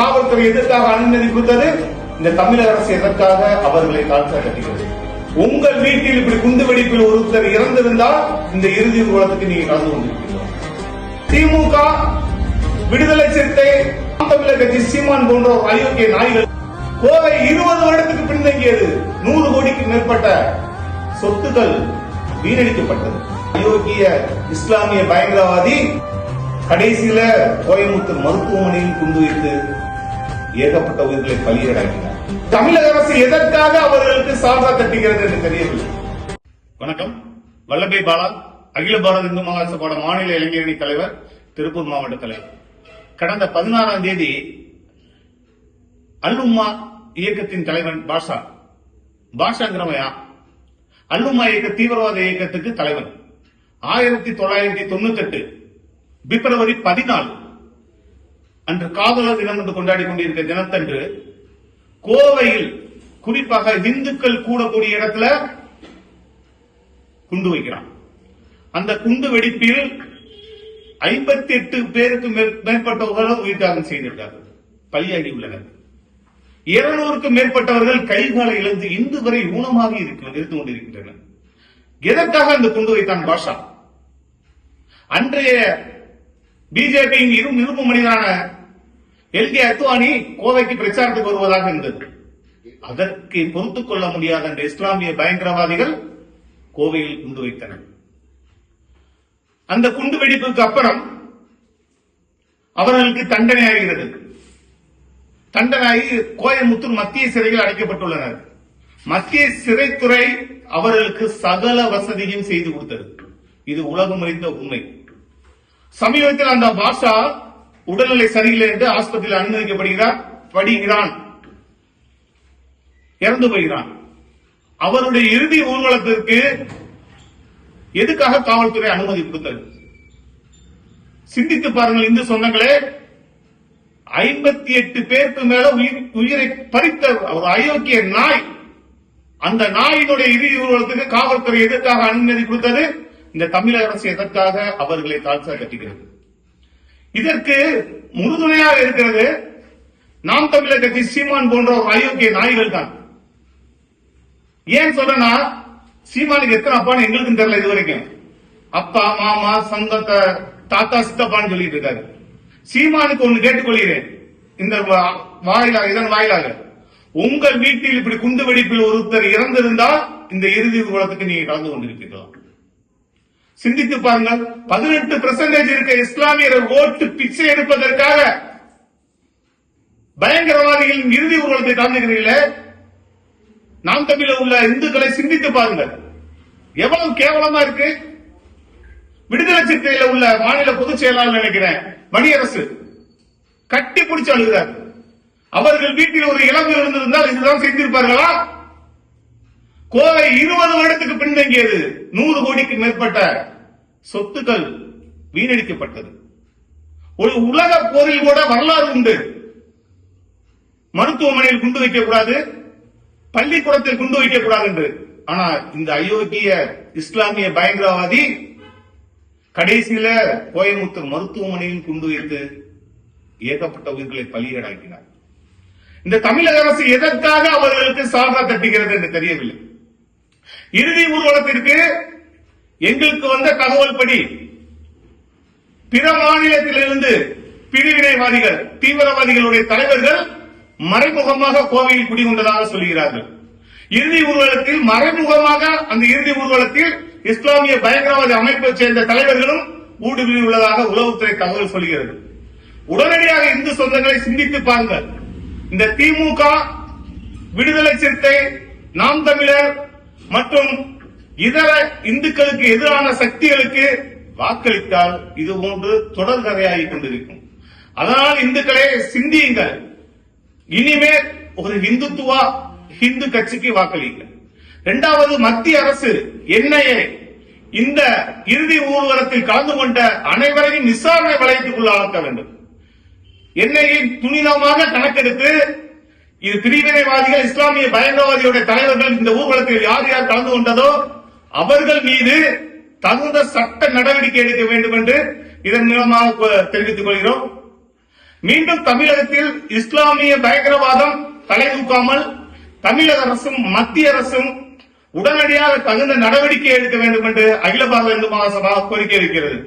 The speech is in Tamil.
காவல்துறை எதற்காக அனுமதி கொடுத்தது? இந்த தமிழக அரசு எதற்காக அவர்களை தாழ்த்த கட்டுகிறது உங்கள் வீட்டில் இப்படி குண்டுவெடிப்பில் ஒருத்தர் இறந்திருந்தால் இந்த இறுதி ஊர்வலத்துக்கு நீங்க கலந்து திமுக விடுதலை சிறுத்தை தமிழக கட்சி சீமான் போன்ற அயோக்கிய நாய்கள் கோவை இருபது வருடத்துக்கு பின்தங்கியது. நூறு கோடிக்கு மேற்பட்ட சொத்துக்கள் வீணடிக்கப்பட்டது. அயோக்கிய இஸ்லாமிய பயங்கரவாதி கடைசியில கோயம்புத்தூர் மருத்துவமனையில் குண்டு வைத்து ஏகப்பட்ட உயிர்களை பலியடாக்கினார் தமிழக அரசு எதற்காக அவர்களுக்கு சால்வா தட்டுகிறது என்று தெரியவில்லை. வணக்கம். வல்லபை பாலா அகில பாரத இந்து மகாசபோட மாநில இளைஞரணி தலைவர் திருப்பூர் மாவட்ட தலைவர். கடந்த பதினாறாம் தேதி அல்லும்மா இயக்கத்தின் தலைவன் பாஷா பாஷாங்கிறவையா அல்லும்மா இயக்க தீவிரவாத இயக்கத்துக்கு தலைவன். ஆயிரத்தி தொள்ளாயிரத்தி தொண்ணூத்தி எட்டு பிப்ரவரி பதினாலு அன்று காதலர் தினம் என்று கொண்டாடி கொண்டிருக்கிற தினத்தன்று கோவையில் குறிப்பாக இந்துக்கள் கூடக்கூடிய இடத்துல குண்டு வைக்கிறான். அந்த குண்டு வெடிப்பில் ஐம்பத்தி எட்டு பேருக்கு மேற்- மேற்பட்டவர்களும் உயிர்த்தியாகம் செய்திருக்கிறார்கள் பலியாகி உள்ளனர். இருநூறுக்கும் மேற்பட்டவர்கள் கைகாலை இழந்து இன்று வரை ஊனமாக இருக்கிறது இருந்து கொண்டிருக்கின்றனர். எதற்காக அந்த குண்டு வைத்தான் பாஷா? அன்றைய பிஜேபியின் இரு இருப்பு மனிதனான எல் கே அத்வானி கோவைக்கு பிரச்சாரத்துக்கு வருவதாக இருந்தது. அதற்கு பொறுத்துக் கொள்ள முடியாத அந்த இஸ்லாமிய பயங்கரவாதிகள் கோவையில் குண்டு வைத்தனர். அந்த குண்டு வெடிப்புக்கு அப்புறம் அவர்களுக்கு தண்டனை ஆகிறது. தண்டனாகி கோயம்புத்தூர் மத்திய சிறையில் அடைக்கப்பட்டுள்ளனர். மத்திய சிறைத்துறை அவர்களுக்கு சகல வசதியும் செய்து கொடுத்தது. இது உலகம் அறிந்த உண்மை. சமீபத்தில் அந்த பாஷா உடல்நிலை சரியில்லை என்று ஆஸ்பத்திரியில் அனுமதிக்கப்படுகிறார். படுகிறான் இறந்து போகிறான். அவருடைய இறுதி ஊர்வலத்திற்கு எதுக்காக காவல்துறை அனுமதி கொடுத்தது? சிந்தித்து பாருங்கள் இந்து சொந்தங்களே. ஐம்பத்தி எட்டு பேருக்கு மேல உயிர் உயிரை பறித்த ஒரு அயோக்கிய நாய் அந்த நாயினுடைய இறுதி ஊர்வலத்துக்கு காவல்துறை எதற்காக அனுமதி கொடுத்தது? இந்த தமிழக அரசு எதற்காக அவர்களை தாழ்த்த கட்டுகிறது இதற்கு முறுதுணையாக இருக்கிறது நாம் தமிழர் கட்சி சீமான் போன்ற ஒரு அயோக்கிய நாய்கள் தான். ஏன் சொல்லனா சீமானுக்கு எத்தனை அப்பான்னு எங்களுக்கும் தெரியல இது வரைக்கும் அப்பா மாமா சங்கத்தை தாத்தா சித்தப்பான்னு சொல்லிட்டு இருக்காரு. சீமானுக்கு ஒண்ணு கேட்டுக்கொள்கிறேன். இந்த வா- வாயிலாக இதன் வாயிலாக. உங்கள் வீட்டில் இப்படி குண்டு வெடிப்பில் ஒருத்தர் இறந்திருந்தால் இந்த இறுதி ஊர்வலத்துக்கு நீங்க கலந்து கொண்டிருக்கிறீர்களா சிந்தித்து பாருங்கள். பதினெட்டு பெர்சன்டேஜ் இருக்க இஸ்லாமியர்கள் ஓட்டு பிச்சை எடுப்பதற்காக பயங்கரவாதிகளின் இறுதி ஊர்வலத்தை கலந்துகிறீர்களே நாம் தமிழில் உள்ள இந்துக்களை சிந்தித்து பாருங்கள். எவ்வளவு கேவலமா இருக்கு? விடுதலை சிறுத்தையில உள்ள மாநில பொதுச் செயலாளர் நினைக்கிறேன் மணியரசு. கட்டி பிடிச்சு அழுகிறார். அவர்கள் வீட்டில் ஒரு இளம் இருந்திருந்தால் இதுதான் செய்திருப்பார்களா? கோவை இருபது வருடத்துக்கு பின்தங்கியது நூறு கோடிக்கு மேற்பட்ட சொத்துக்கள் வீணடிக்கப்பட்டது. ஒரு உலக போரில் கூட வரலாறு உண்டு. மருத்துவமனையில் குண்டு வைக்கக்கூடாது பள்ளிக்கூடத்தில் குண்டு வைக்கக்கூடாது என்று. ஆனா இந்த அயோக்கிய இஸ்லாமிய பயங்கரவாதி கடைசியில கோயம்புத்தூர் மருத்துவமனையில் குண்டு வைத்து ஏகப்பட்ட உயிர்களை பலியடாக்கினார் இந்த தமிழக அரசு எதற்காக அவர்களுக்கு சால்வா தட்டுகிறது என்று தெரியவில்லை. இறுதி ஊர்வலத்திற்கு எங்களுக்கு வந்த தகவல் படி பிற மாநிலத்திலிருந்து பிரிவினைவாதிகள் தீவிரவாதிகளுடைய தலைவர்கள் மறைமுகமாக கோவையில் குடிகொண்டதாக சொல்கிறார்கள். இறுதி ஊர்வலத்தில் மறைமுகமாக அந்த இறுதி ஊர்வலத்தில் இஸ்லாமிய பயங்கரவாத அமைப்பை சேர்ந்த தலைவர்களும் ஊடுருவி உள்ளதாக உளவுத்துறை தகவல் சொல்கிறது. உடனடியாக இந்து சொந்தங்களை சிந்தித்து பாருங்கள். இந்த திமுக விடுதலை சிறுத்தை நாம் தமிழர் மற்றும் இதர இந்துக்களுக்கு எதிரான சக்திகளுக்கு வாக்களித்தால் இது போன்று தொடர் கதையாகிக் கொண்டிருக்கும். அதனால் இந்துக்களே சிந்தியுங்கள். இனிமேல் ஒரு இந்துத்துவா ஹிந்து கட்சிக்கு வாக்களிங்க இரண்டாவது மத்திய அரசு என்ஐஏ இந்த இறுதி ஊர்வலத்தில் கலந்து கொண்ட அனைவரையும் விசாரணை வளையத்துக்குள் ஆக்க வேண்டும். என்ஐஏ துணிதமாக கணக்கெடுத்து இது பிரிவினைவாதிகள் இஸ்லாமிய பயங்கரவாதிகளுடைய தலைவர்கள் இந்த ஊர்வலத்தில் யார் யார் கலந்து கொண்டதோ அவர்கள் மீது தகுந்த சட்ட நடவடிக்கை எடுக்க வேண்டும் என்று இதன் மூலமாக தெரிவித்துக் கொள்கிறோம். மீண்டும் தமிழகத்தில் இஸ்லாமிய பயங்கரவாதம் தலைதூக்காமல் தமிழக அரசும் மத்திய அரசும் உடனடியாக தகுந்த நடவடிக்கை எடுக்க வேண்டும் என்று அகில பாரத இந்து மகாசபா கோரிக்கை இருக்கிறது.